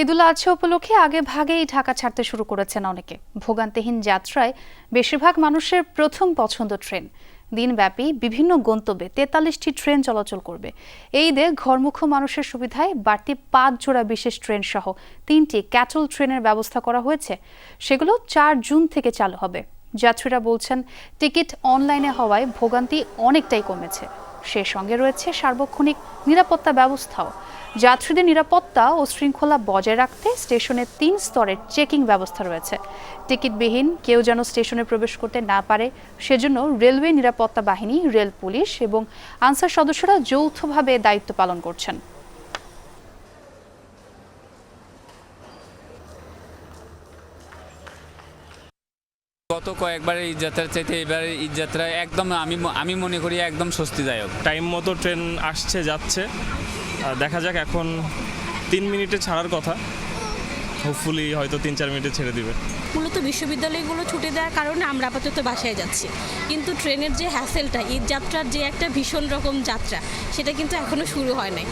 ঈদুল আজহা উপলক্ষে আগে ভাগেই ঢাকা ছাড়তে শুরু করেছেন অনেকে। ভোগান্তিহীন যাত্রায় বেশিরভাগ মানুষের প্রথম পছন্দ ট্রেন। দিনব্যাপী বিভিন্ন গন্তব্যে তেতাল্লিশটি ট্রেন চলাচল করবে। এই ঈদে ঘরমুখ মানুষের সুবিধায় বাড়তি পাঁচ জোড়া বিশেষ ট্রেন সহ তিনটি ক্যাটল ট্রেনের ব্যবস্থা করা হয়েছে। সেগুলো চার জুন থেকে চালু হবে। যাত্রীরা বলছেন, টিকিট অনলাইনে হওয়ায় ভোগান্তি অনেকটাই কমেছে। সে সঙ্গে রয়েছে সার্বক্ষণিক নিরাপত্তা ব্যবস্থাও। যাত্রীদের নিরাপত্তা ও শৃঙ্খলা বজায় রাখতে স্টেশনে তিন স্তরের চেকিং ব্যবস্থা রয়েছে। টিকিটবিহীন কেউ যেন স্টেশনে প্রবেশ করতে না পারে সেজন্য রেলওয়ে নিরাপত্তা বাহিনী রেল পুলিশ এবং আনসার সদস্যরা যৌথভাবে দায়িত্ব পালন করছেন। গত কয়েকবার ঈদ যাত্রার চাইতে এবার ঈদ যাত্রা একদম আমি ম- আমি মনে করি একদম স্বস্তিদায়ক। টাইম মতো ট্রেন আসছে যাচ্ছে। দেখা যাক এখন তিন মিনিটে ছাড়ার কথা। হোপফুলি হয়তো তিন, চার মিনিটে ছেড়ে দিবে। মূলত বিশ্ববিদ্যালয়গুলো ছুটি দেওয়ার কারণে আমরা আপাতত বাসায় যাচ্ছি। কিন্তু ট্রেনের যে হ্যাসেলটা ঈদ যাত্রার যে একটা ভীষণ রকম যাত্রা, সেটা কিন্তু এখনও শুরু হয় নাই।